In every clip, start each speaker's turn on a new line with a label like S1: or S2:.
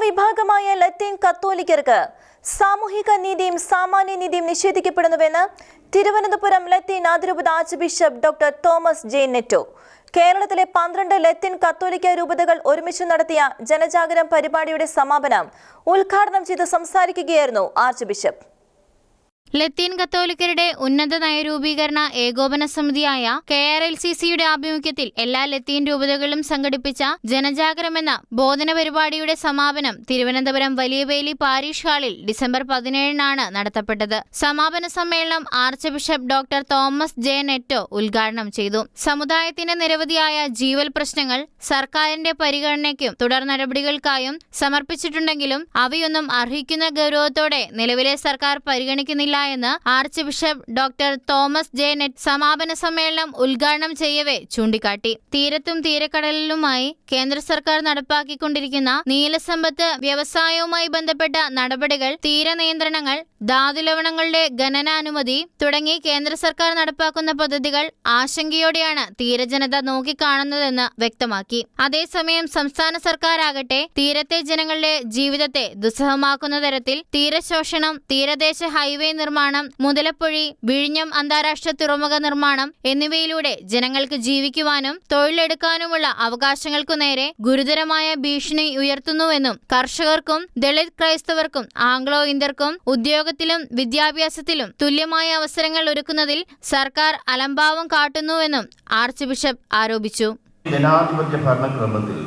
S1: ജനവിഭാഗമായ ലത്തീൻ കത്തോലിക്കർക്ക് സാമൂഹിക നീതിയും സാമാന്യ നീതിയും നിഷേധിക്കപ്പെടുന്നുവെന്ന് തിരുവനന്തപുരം ലത്തീൻ അതിരൂപത archbishop doctor Thomas J Netto. കേരളത്തിലെ പന്ത്രണ്ട് ലത്തീൻ കത്തോലിക്ക രൂപതകൾ ഒരുമിച്ച് നടത്തിയ ജനജാഗരം പരിപാടിയുടെ സമാപനം ഉദ്ഘാടനം ചെയ്ത് സംസാരിക്കുകയായിരുന്നു ആർച്ച് ബിഷപ്പ്
S2: ലത്തീൻ കത്തോലിക്കരുടെ ഉന്നത നയരൂപീകരണ ഏകോപന സമിതിയായ കെ ആർ എൽ സി സിയുടെ ആഭിമുഖ്യത്തിൽ എല്ലാ ലത്തീൻ രൂപതകളും സംഘടിപ്പിച്ച ജനജാഗരം എന്ന ബോധന പരിപാടിയുടെ സമാപനം തിരുവനന്തപുരം വലിയവേലി പാരീഷ് ഹാളിൽ ഡിസംബർ പതിനേഴിനാണ് നടത്തപ്പെട്ടത്. സമാപന സമ്മേളനം archbishop doctor Thomas J Netto ഉദ്ഘാടനം ചെയ്തു. സമുദായത്തിന്റെ നിരവധിയായ ജീവൽ പ്രശ്നങ്ങൾ സർക്കാരിന്റെ പരിഗണനയ്ക്കും തുടർ നടപടികൾക്കായും സമർപ്പിച്ചിട്ടുണ്ടെങ്കിലും അവയൊന്നും അർഹിക്കുന്ന ഗൗരവത്തോടെ നിലവിലെ സർക്കാർ പരിഗണിക്കുന്നില്ല എന്ന് archbishop doctor Thomas J Netto സമാപന സമ്മേളനം ഉദ്ഘാടനം ചെയ്യവേ ചൂണ്ടിക്കാട്ടി. തീരത്തും തീരക്കടലിലുമായി കേന്ദ്ര സർക്കാർ നടപ്പാക്കിക്കൊണ്ടിരിക്കുന്ന നീലസമ്പത്ത് വ്യവസായവുമായി ബന്ധപ്പെട്ട നടപടികൾ തീരനിയന്ത്രണങ്ങൾ ധാതുലവണങ്ങളുടെ ഖനനാനുമതി തുടങ്ങി കേന്ദ്ര സർക്കാർ നടപ്പാക്കുന്ന പദ്ധതികൾ ആശങ്കയോടെയാണ് തീരജനത നോക്കിക്കാണുന്നതെന്ന് വ്യക്തമാക്കി. അതേസമയം സംസ്ഥാന സർക്കാരാകട്ടെ തീരത്തെ ജനങ്ങളുടെ ജീവിതത്തെ ദുസ്സഹമാക്കുന്ന തരത്തിൽ തീരശോഷണം തീരദേശ ഹൈവേ നിർമ്മാണം മുതലപ്പൊഴി വിഴിഞ്ഞം അന്താരാഷ്ട്ര തുറമുഖ നിർമ്മാണം എന്നിവയിലൂടെ ജനങ്ങൾക്ക് ജീവിക്കുവാനും തൊഴിലെടുക്കാനുമുള്ള അവകാശങ്ങൾക്കു നേരെ ഗുരുതരമായ ഭീഷണി ഉയർത്തുന്നുവെന്നും കർഷകർക്കും ദളിത് ക്രൈസ്തവർക്കും ആംഗ്ലോ ഇന്ത്യർക്കും ഉദ്യോഗത്തിലും വിദ്യാഭ്യാസത്തിലും തുല്യമായ അവസരങ്ങൾ ഒരുക്കുന്നതിൽ സർക്കാർ അലംഭാവം കാട്ടുന്നുവെന്നും ആർച്ച് ബിഷപ്പ് ആരോപിച്ചു.
S3: ജനാധിപത്യ ഭരണക്രമത്തിൽ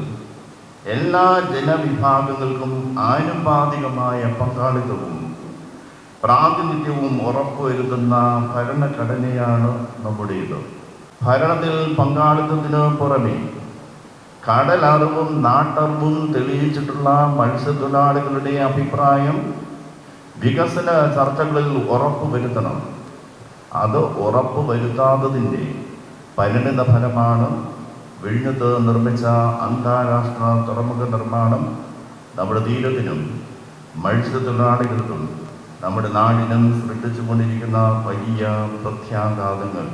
S3: എല്ലാ ജനവിഭാഗങ്ങൾക്കും ആനുപാതികമായ പങ്കാളിത്തവും പ്രാതിനിധ്യവും ഉറപ്പുവരുത്തുന്ന ഭരണഘടനയാണ് നമ്മുടേത്. ഭരണത്തിൽ പങ്കാളിത്തത്തിന് പുറമെ കടലറിവും നാട്ടറിവും തെളിയിച്ചിട്ടുള്ള മത്സ്യത്തൊഴിലാളികളുടെ അഭിപ്രായം വികസന ചർച്ചകളിൽ ഉറപ്പുവരുത്തണം. അത് ഉറപ്പുവരുത്താത്തതിന്റെ പരിണിത ഫലമാണ് വിഴിഞ്ഞത്ത് നിർമ്മിച്ച അന്താരാഷ്ട്ര തുറമുഖ നിർമ്മാണം. നമ്മുടെ തീരത്തിനും മത്സ്യത്തൊഴിലാളികൾക്കും നമ്മുടെ നാടിനും സൃഷ്ടിച്ചുകൊണ്ടിരിക്കുന്ന വലിയ പ്രത്യാഘാതങ്ങൾ.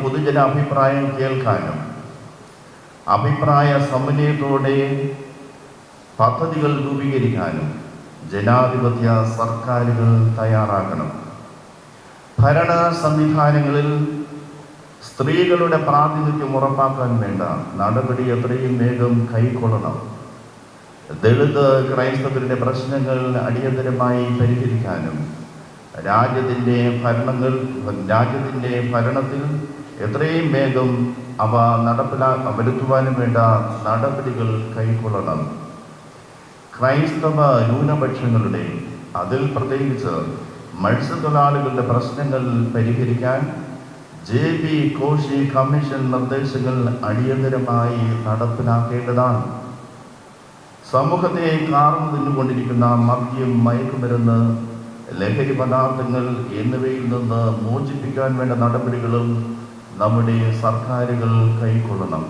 S3: പൊതുജന അഭിപ്രായം കേൾക്കാനും അഭിപ്രായ സമന്വയത്തോടെ പദ്ധതികൾ രൂപീകരിക്കാനും ജനാധിപത്യ സർക്കാരുകൾ തയ്യാറാക്കണം ഭരണ സംവിധാനങ്ങളിൽ സ്ത്രീകളുടെ പ്രാതിനിധ്യം ഉറപ്പാക്കാൻ വേണ്ട നടപടി എത്രയും വേഗം കൈക്കൊള്ളണം. ദളിത് ക്രൈസ്തവരുടെ പ്രശ്നങ്ങൾ അടിയന്തരമായി പരിഹരിക്കാനും രാജ്യത്തിന്റെ ഭരണങ്ങൾ രാജ്യത്തിന്റെ ഭരണത്തിൽ എത്രയും വേഗം അവ നടപ്പിലാ വരുത്തുവാനും വേണ്ട നടപടികൾ കൈക്കൊള്ളണം. ക്രൈസ്തവ ന്യൂനപക്ഷങ്ങളുടെ അതിൽ പ്രത്യേകിച്ച് മത്സ്യത്തൊഴിലാളികളുടെ പ്രശ്നങ്ങൾ പരിഹരിക്കാൻ ജെ ബി കോശി കമ്മീഷൻ നിർദ്ദേശങ്ങൾ അടിയന്തരമായി നടപ്പിലാക്കേണ്ടതാണ്. സമൂഹത്തെ കാർന്നു തിന്നുകൊണ്ടിരിക്കുന്ന മദ്യം മയക്കുമരുന്ന് ലഹരി പദാർത്ഥങ്ങൾ എന്നിവയിൽ നിന്ന് മോചിപ്പിക്കാൻ വേണ്ട നടപടികളും നമ്മുടെ സർക്കാരുകൾ കൈക്കൊള്ളണം.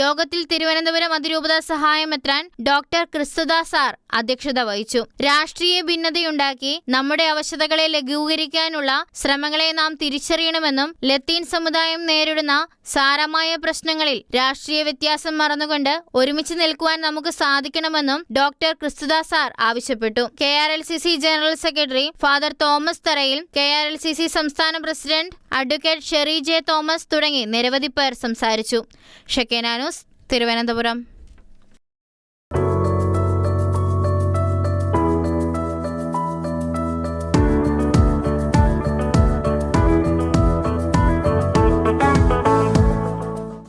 S2: യോഗത്തിൽ തിരുവനന്തപുരം അതിരൂപത സഹായമെത്രാൻ ഡോക്ടർ ക്രിസ്തുദാസ് സാർ അധ്യക്ഷത വഹിച്ചു. രാഷ്ട്രീയ ഭിന്നതയുണ്ടാക്കി നമ്മുടെ അവശതകളെ ലഘൂകരിക്കാനുള്ള ശ്രമങ്ങളെ നാം തിരിച്ചറിയണമെന്നും ലത്തീൻ സമുദായം നേരിടുന്ന സാരമായ പ്രശ്നങ്ങളിൽ രാഷ്ട്രീയ വ്യത്യാസം മറന്നുകൊണ്ട് ഒരുമിച്ച് നിൽക്കുവാൻ നമുക്ക് സാധിക്കണമെന്നും ഡോക്ടർ ക്രിസ്തുദാസ് സാർ ആവശ്യപ്പെട്ടു. K R L C C general secretary father Thomas Tharayil K R L C C സംസ്ഥാന president advocate Sherry J Thomas തുടങ്ങി നിരവധി പേർ സംസാരിച്ചു. ഷെക്കേനാനൂസ് തിരുവനന്തപുരം.